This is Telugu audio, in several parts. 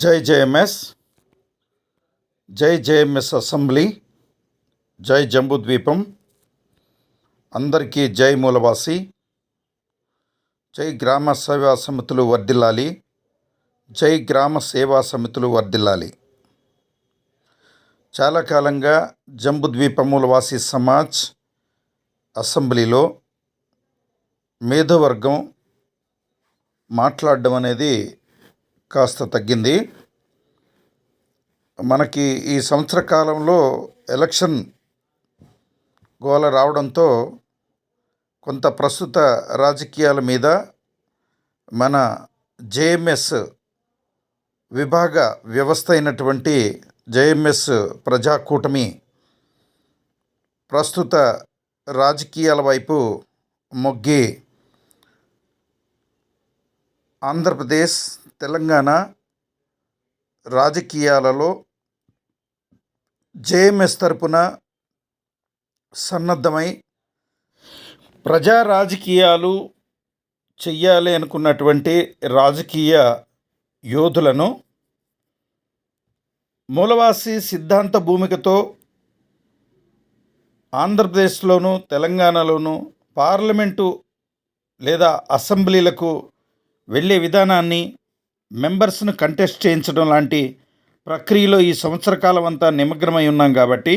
జై జేఎంఎస్ జై జేఎంఎస్ అసెంబ్లీ జై జంబుద్వీపం అందరికీ జై మూలవాసి జై గ్రామ సేవా సమితులు వర్ధిల్లాలి జై గ్రామ సేవా సమితులు వర్ధిల్లాలి. చాలా కాలంగా జంబుద్వీపముల మూలవాసి సమాజ్ అసెంబ్లీలో మేధోవర్గం మాట్లాడడం అనేది కాస్త తగ్గింది. మనకి ఈ సంవత్సర కాలంలో ఎలక్షన్ గోల రావడంతో కొంత ప్రస్తుత రాజకీయాల మీద మన జేఎంఎస్ విభాగ వ్యవస్థ అయినటువంటి జేఎంఎస్ ప్రజాకూటమి ప్రస్తుత రాజకీయాల వైపు మొగ్గి ఆంధ్రప్రదేశ్ తెలంగాణ రాజకీయాలలో జేఎంఎస్ తరపున సన్నద్ధమై ప్రజా రాజకీయాలు చెయ్యాలి అనుకున్నటువంటి రాజకీయ యోధులను మూలవాసి సిద్ధాంత భూమికతో ఆంధ్రప్రదేశ్లోను తెలంగాణలోను పార్లమెంటు లేదా అసెంబ్లీలకు వెళ్ళే విధానాన్ని మెంబర్స్ను కంటెస్ట్ చేయించడం లాంటి ప్రక్రియలో ఈ సంవత్సర కాలం అంతా నిమగ్నమై ఉన్నాం కాబట్టి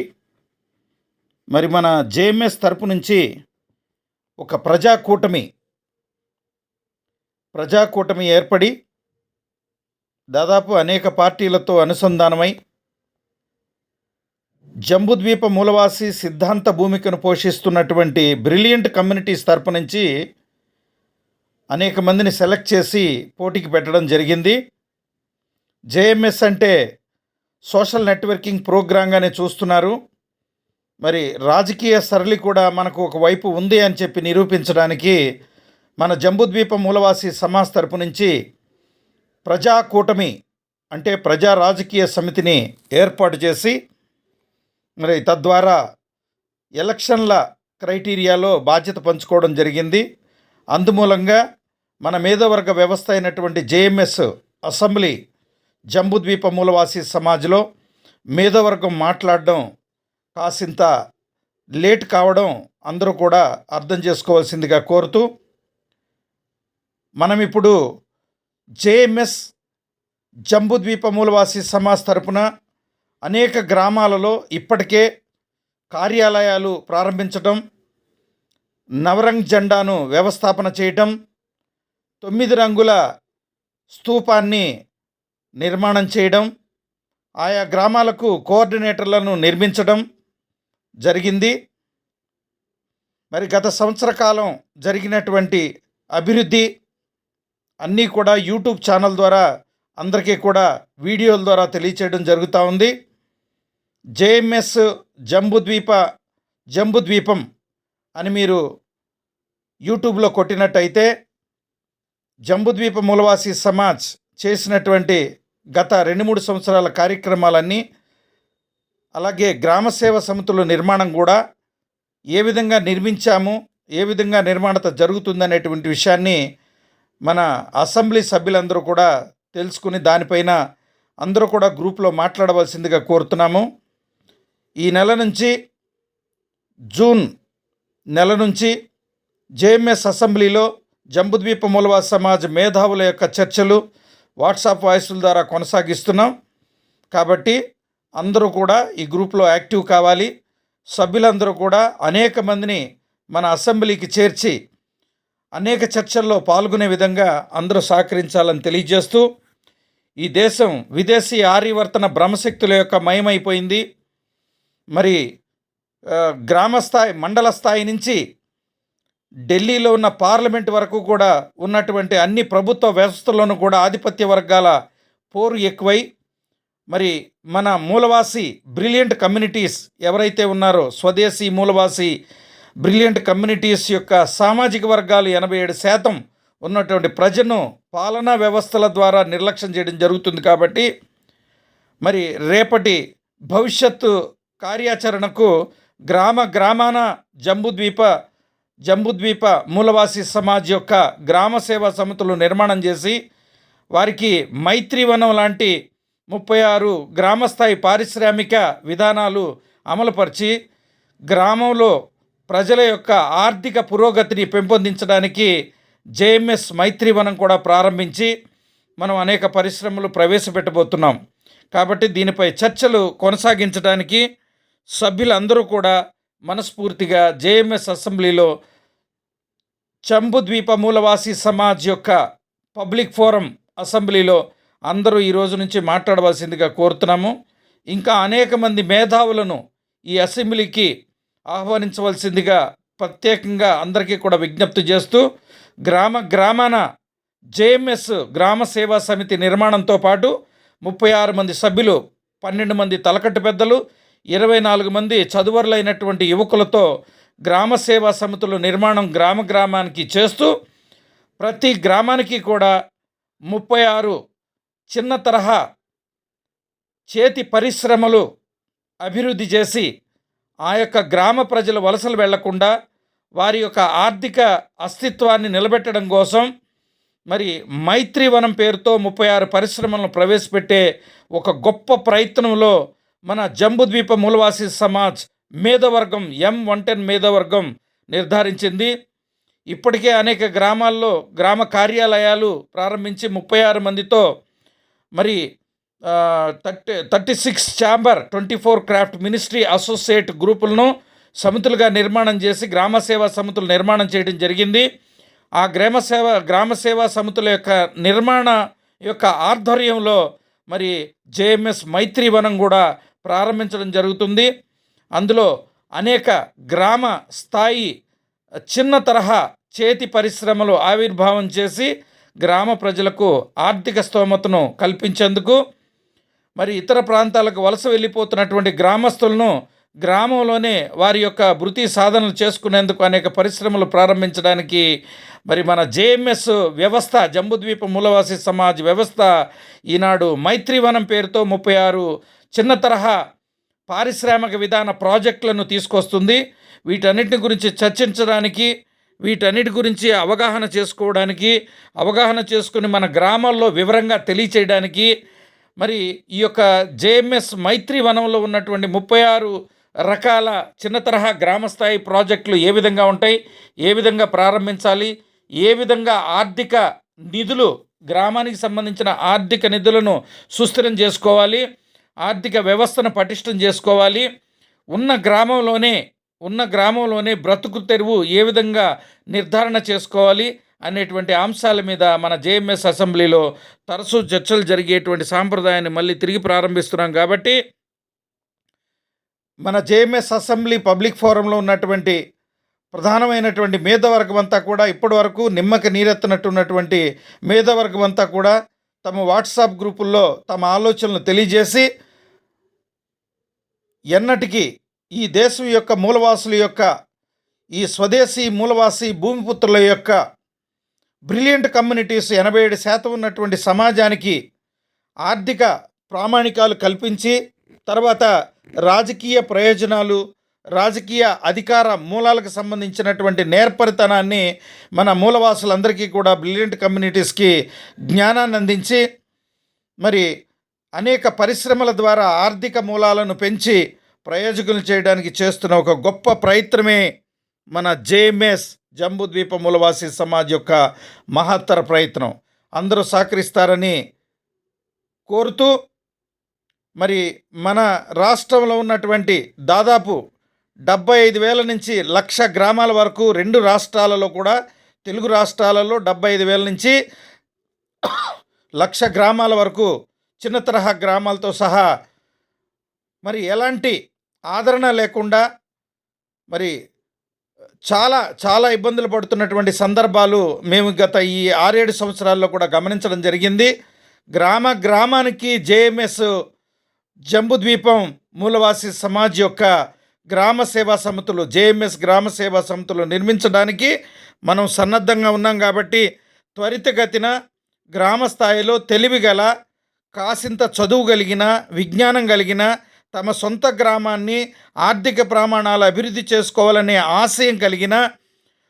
మరి మన జేఎంఎస్ తరపు నుంచి ఒక ప్రజాకూటమి ప్రజాకూటమి ఏర్పడి దాదాపు అనేక పార్టీలతో అనుసంధానమై జంబుద్వీప మూలవాసి సిద్ధాంత భూమికను పోషిస్తున్నటువంటి బ్రిలియంట్ కమ్యూనిటీస్ తరపు నుంచి అనేక మందిని సెలెక్ట్ చేసి పోటీకి పెట్టడం జరిగింది. జేఎంఎస్ అంటే సోషల్ నెట్వర్కింగ్ ప్రోగ్రాంగానే చూస్తున్నారు. మరి రాజకీయ సరళి కూడా మనకు ఒక వైపు ఉంది అని చెప్పి నిరూపించడానికి మన జంబుద్వీప మూలవాసి సమాజ్ తరపు నుంచి ప్రజా కూటమి అంటే ప్రజా రాజకీయ సమితిని ఏర్పాటు చేసి మరి తద్వారా ఎలక్షన్ల క్రైటీరియాలో బాధ్యత పంచుకోవడం జరిగింది. అందుమూలంగా మన మేధోవర్గ వ్యవస్థ అయినటువంటి జేఎంఎస్ అసెంబ్లీ జంబుద్వీప మూలవాసి సమాజ్లో మేధోవర్గం మాట్లాడడం కాసింత లేట్ కావడం అందరూ కూడా అర్థం చేసుకోవాల్సిందిగా కోరుతూ మనం ఇప్పుడు జేఎంఎస్ జంబుద్వీప మూలవాసి సమాజ్ తరపున అనేక గ్రామాలలో ఇప్పటికే కార్యాలయాలు ప్రారంభించడం నవరంగ్ జెండాను వ్యవస్థాపన చేయటం తొమ్మిది రంగుల స్తూపాన్ని నిర్మాణం చేయడం ఆయా గ్రామాలకు కోఆర్డినేటర్లను నిర్మించడం జరిగింది. మరి గత సంవత్సర కాలం జరిగినటువంటి అభివృద్ధి అన్నీ కూడా యూట్యూబ్ ఛానల్ ద్వారా అందరికీ కూడా వీడియోల ద్వారా తెలియచేయడం జరుగుతూ ఉంది. జేఎంఎస్ జంబుద్వీప జంబుద్వీపం అని మీరు యూట్యూబ్లో కొట్టినట్టయితే జంబుద్వీప మూలవాసి సమాజ్ చేసినటువంటి గత రెండు మూడు సంవత్సరాల కార్యక్రమాలన్నీ అలాగే గ్రామసేవ సమితుల నిర్మాణం కూడా ఏ విధంగా నిర్మించాము ఏ విధంగా నిర్మాణత జరుగుతుందనేటువంటి విషయాన్ని మన అసెంబ్లీ సభ్యులందరూ కూడా తెలుసుకుని దానిపైన అందరూ కూడా గ్రూప్లో మాట్లాడవలసిందిగా కోరుతున్నాము. ఈ నెల నుంచి జూన్ నెల నుంచి జేఎంఎస్ అసెంబ్లీలో జంబుద్వీప మూలవా సమాజ్ మేధావుల యొక్క చర్చలు వాట్సాప్ వాయిస్ల ద్వారా కొనసాగిస్తున్నాం. కాబట్టి అందరూ కూడా ఈ గ్రూప్లో యాక్టివ్ కావాలి. సభ్యులందరూ కూడా అనేక మందిని మన అసెంబ్లీకి చేర్చి అనేక చర్చల్లో పాల్గొనే విధంగా అందరూ సహకరించాలని తెలియజేస్తూ ఈ దేశం విదేశీ ఆర్యవర్తన బ్రహ్మశక్తుల యొక్క మయమైపోయింది. మరి గ్రామ స్థాయి మండల స్థాయి నుంచి ఢిల్లీలో ఉన్న పార్లమెంట్ వరకు కూడా ఉన్నటువంటి అన్ని ప్రభుత్వ వ్యవస్థల్లోనూ కూడా ఆధిపత్య వర్గాల పోరు ఎక్కువై మరి మన మూలవాసి బ్రిలియంట్ కమ్యూనిటీస్ ఎవరైతే ఉన్నారో స్వదేశీ మూలవాసి బ్రిలియంట్ కమ్యూనిటీస్ యొక్క సామాజిక వర్గాలు ఎనభై ఏడు శాతం ఉన్నటువంటి ప్రజను పాలనా వ్యవస్థల ద్వారా నిర్లక్ష్యం చేయడం జరుగుతుంది కాబట్టి మరి రేపటి భవిష్యత్తు కార్యాచరణకు గ్రామ గ్రామాన జంబుద్వీప జంబుద్వీప మూలవాసి సమాజ్ యొక్క గ్రామ సేవా సమితులు నిర్మాణం చేసి వారికి మైత్రివనం లాంటి ముప్పై ఆరు గ్రామస్థాయి పారిశ్రామిక విధానాలు అమలుపరిచి గ్రామంలో ప్రజల యొక్క ఆర్థిక పురోగతిని పెంపొందించడానికి జేఎంఎస్ మైత్రివనం కూడా ప్రారంభించి మనం అనేక పరిశ్రమలు ప్రవేశపెట్టబోతున్నాం. కాబట్టి దీనిపై చర్చలు కొనసాగించడానికి సభ్యులందరూ కూడా మనస్ఫూర్తిగా జేఎంఎస్ అసెంబ్లీలో చంబుద్వీప మూలవాసి సమాజ్ యొక్క పబ్లిక్ ఫోరం అసెంబ్లీలో అందరూ ఈ రోజు నుంచి మాట్లాడవలసిందిగా కోరుతున్నాము. ఇంకా అనేక మంది మేధావులను ఈ అసెంబ్లీకి ఆహ్వానించవలసిందిగా ప్రత్యేకంగా అందరికీ కూడా విజ్ఞప్తి చేస్తూ గ్రామ గ్రామాన జేఎంఎస్ గ్రామ సేవా సమితి నిర్మాణంతో పాటు ముప్పై ఆరు మంది సభ్యులు పన్నెండు మంది తలకట్టు పెద్దలు ఇరవై నాలుగు మంది చదువరులైనటువంటి యువకులతో గ్రామ సేవా సమితుల నిర్మాణం గ్రామ గ్రామానికి చేస్తూ ప్రతి గ్రామానికి కూడా ముప్పై ఆరు చిన్న తరహా చేతి పరిశ్రమలు అభివృద్ధి చేసి ఆ యొక్క గ్రామ ప్రజలు వలసలు వెళ్ళకుండా వారి యొక్క ఆర్థిక అస్తిత్వాన్ని నిలబెట్టడం కోసం మరి మైత్రివనం పేరుతో ముప్పై ఆరు పరిశ్రమలను ప్రవేశపెట్టే ఒక గొప్ప ప్రయత్నంలో మన జంబుద్వీప మూలవాసి సమాజ్ మేధవర్గం ఎం వన్ టెన్ మేధవర్గం నిర్ధారించింది. ఇప్పటికే అనేక గ్రామాల్లో గ్రామ కార్యాలయాలు ప్రారంభించి ముప్పై ఆరు మందితో మరి thirty thirty six chamber twenty four craft ministry associate గ్రూపులను సమితులుగా నిర్మాణం చేసి గ్రామ సేవా సమితులు నిర్మాణం చేయడం జరిగింది. ఆ గ్రామ సేవ గ్రామ సేవా సమితుల యొక్క నిర్మాణ యొక్క ఆధ్వర్యంలో మరి జేఎంఎస్ మైత్రివనం కూడా ప్రారంభించడం జరుగుతుంది. అందులో అనేక గ్రామ స్థాయి చిన్న తరహా చేతి పరిశ్రమలు ఆవిర్భావం చేసి గ్రామ ప్రజలకు ఆర్థిక స్తోమతను కల్పించేందుకు మరి ఇతర ప్రాంతాలకు వలస వెళ్ళిపోతున్నటువంటి గ్రామస్తులను గ్రామంలోనే వారి యొక్క వృత్తి సాధనలు చేసుకునేందుకు అనేక పరిశ్రమలు ప్రారంభించడానికి మరి మన జేఎంఎస్ వ్యవస్థ జంబుద్వీప మూలవాసి సమాజ్ వ్యవస్థ ఈనాడు మైత్రివనం పేరుతో ముప్పై ఆరు చిన్న తరహా పారిశ్రామిక విధాన ప్రాజెక్టులను తీసుకొస్తుంది. వీటన్నిటి గురించి చర్చించడానికి వీటన్నిటి గురించి అవగాహన చేసుకోవడానికి అవగాహన చేసుకుని మన గ్రామాల్లో వివరంగా తెలియచేయడానికి మరి ఈ యొక్క జేఎంఎస్ మైత్రి వనంలో ఉన్నటువంటి ముప్పై ఆరు రకాల చిన్న తరహా గ్రామస్థాయి ప్రాజెక్టులు ఏ విధంగా ఉంటాయి ఏ విధంగా ప్రారంభించాలి ఏ విధంగా ఆర్థిక నిధులు గ్రామానికి సంబంధించిన ఆర్థిక నిధులను సుస్థిరం చేసుకోవాలి ఆర్థిక వ్యవస్థను పటిష్టం చేసుకోవాలి. ఉన్న గ్రామంలోనే ఉన్న గ్రామంలోనే బ్రతుకు తెరువు ఏ విధంగా నిర్ధారణ చేసుకోవాలి అనేటువంటి అంశాల మీద మన జేఎంఎస్ అసెంబ్లీలో తరచూ చర్చలు జరిగేటువంటి సాంప్రదాయాన్ని మళ్ళీ తిరిగి ప్రారంభిస్తున్నాం కాబట్టి మన జేఎంఎస్ అసెంబ్లీ పబ్లిక్ ఫోరంలో ఉన్నటువంటి ప్రధానమైనటువంటి మేధవర్గం అంతా కూడా ఇప్పటి వరకు నిమ్మకి నీరెత్తినట్టున్నటువంటి మేధవర్గం అంతా కూడా తమ వాట్సాప్ గ్రూపుల్లో తమ ఆలోచనలు తెలియజేసి ఎన్నటికీ ఈ దేశం యొక్క మూలవాసుల యొక్క ఈ స్వదేశీ మూలవాసి భూమిపుత్రుల యొక్క బ్రిలియంట్ కమ్యూనిటీస్ ఎనభై ఏడు శాతం ఉన్నటువంటి సమాజానికి ఆర్థిక ప్రామాణికాలు కల్పించి తర్వాత రాజకీయ ప్రయోజనాలు రాజకీయ అధికార మూలాలకు సంబంధించినటువంటి నేర్పరితనాన్ని మన మూలవాసులందరికీ కూడా బ్రిలియంట్ కమ్యూనిటీస్కి జ్ఞానాన్ని అందించి మరి అనేక పరిశ్రమల ద్వారా ఆర్థిక మూలాలను పెంచి ప్రయోజకులు చేయడానికి చేస్తున్న ఒక గొప్ప ప్రయత్నమే మన జేఎంఎస్ జంబుద్వీప మూలవాసి సమాజ్ యొక్క మహత్తర ప్రయత్నం. అందరూ సహకరిస్తారని కోరుతూ మరి మన రాష్ట్రంలో ఉన్నటువంటి దాదాపు డెబ్బై ఐదు వేల నుంచి లక్ష గ్రామాల వరకు రెండు రాష్ట్రాలలో కూడా తెలుగు రాష్ట్రాలలో డెబ్బై ఐదు వేల నుంచి లక్ష గ్రామాల వరకు చిన్న తరహా గ్రామాలతో సహా మరి ఎలాంటి ఆదరణ లేకుండా మరి చాలా చాలా ఇబ్బందులు పడుతున్నటువంటి సందర్భాలు మేము గత ఈ ఆరేడు సంవత్సరాల్లో కూడా గమనించడం జరిగింది. గ్రామ గ్రామానికి జేఎంఎస్ జంబుద్వీపం మూలవాసి సమాజ్ యొక్క గ్రామ సేవా సమితులు జేఎంఎస్ గ్రామ సేవా సమితులు నిర్మించడానికి మనం సన్నద్ధంగా ఉన్నాం కాబట్టి త్వరితగతిన గ్రామ స్థాయిలో తెలివిగల కాసింత చదువు కలిగిన విజ్ఞానం కలిగిన తమ సొంత గ్రామాన్ని ఆర్థిక ప్రమాణాలు అభివృద్ధి చేసుకోవాలనే ఆశయం కలిగిన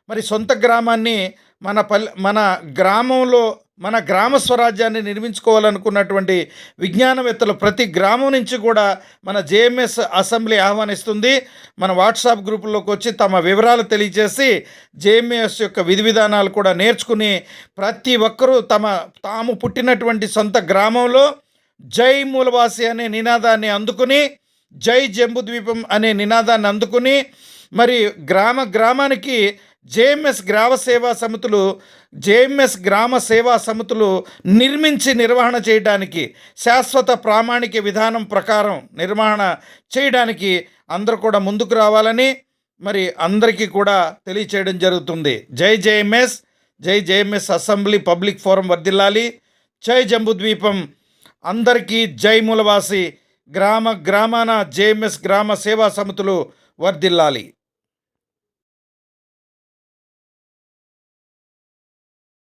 మరి సొంత గ్రామాన్ని మన పల్లె మన గ్రామంలో మన గ్రామ స్వరాజ్యాన్ని నిర్మించుకోవాలనుకున్నటువంటి విజ్ఞానవేత్తలు ప్రతి గ్రామం నుంచి కూడా మన జేఎంఎస్ అసెంబ్లీ ఆహ్వానిస్తుంది. మన వాట్సాప్ గ్రూపుల్లోకి వచ్చి తమ వివరాలు తెలియజేసి జేఎంఎస్ యొక్క విధి విధానాలు కూడా నేర్చుకుని ప్రతి ఒక్కరూ తమ తాము పుట్టినటువంటి సొంత గ్రామంలో జై మూలవాసి అనే నినాదాన్ని అందుకుని జై జంబుద్వీపం అనే నినాదాన్ని అందుకుని మరి గ్రామ గ్రామానికి జేఎంఎస్ గ్రామ సేవా సమితులు జేఎంఎస్ గ్రామ సేవా సమితులు నిర్మించి నిర్వహణ చేయడానికి శాశ్వత ప్రామాణిక విధానం ప్రకారం నిర్వహణ చేయడానికి అందరూ కూడా ముందుకు రావాలని మరి అందరికీ కూడా తెలియచేయడం జరుగుతుంది. జై జేఎంఎస్ జై జేఎంఎస్ అసెంబ్లీ పబ్లిక్ ఫోరం వర్దిల్లాలి జై జంబుద్వీపం అందరికీ జై మూలవాసి గ్రామ గ్రామాన జేఎంఎస్ గ్రామ సేవా సమితులు వర్ధిల్లాలి.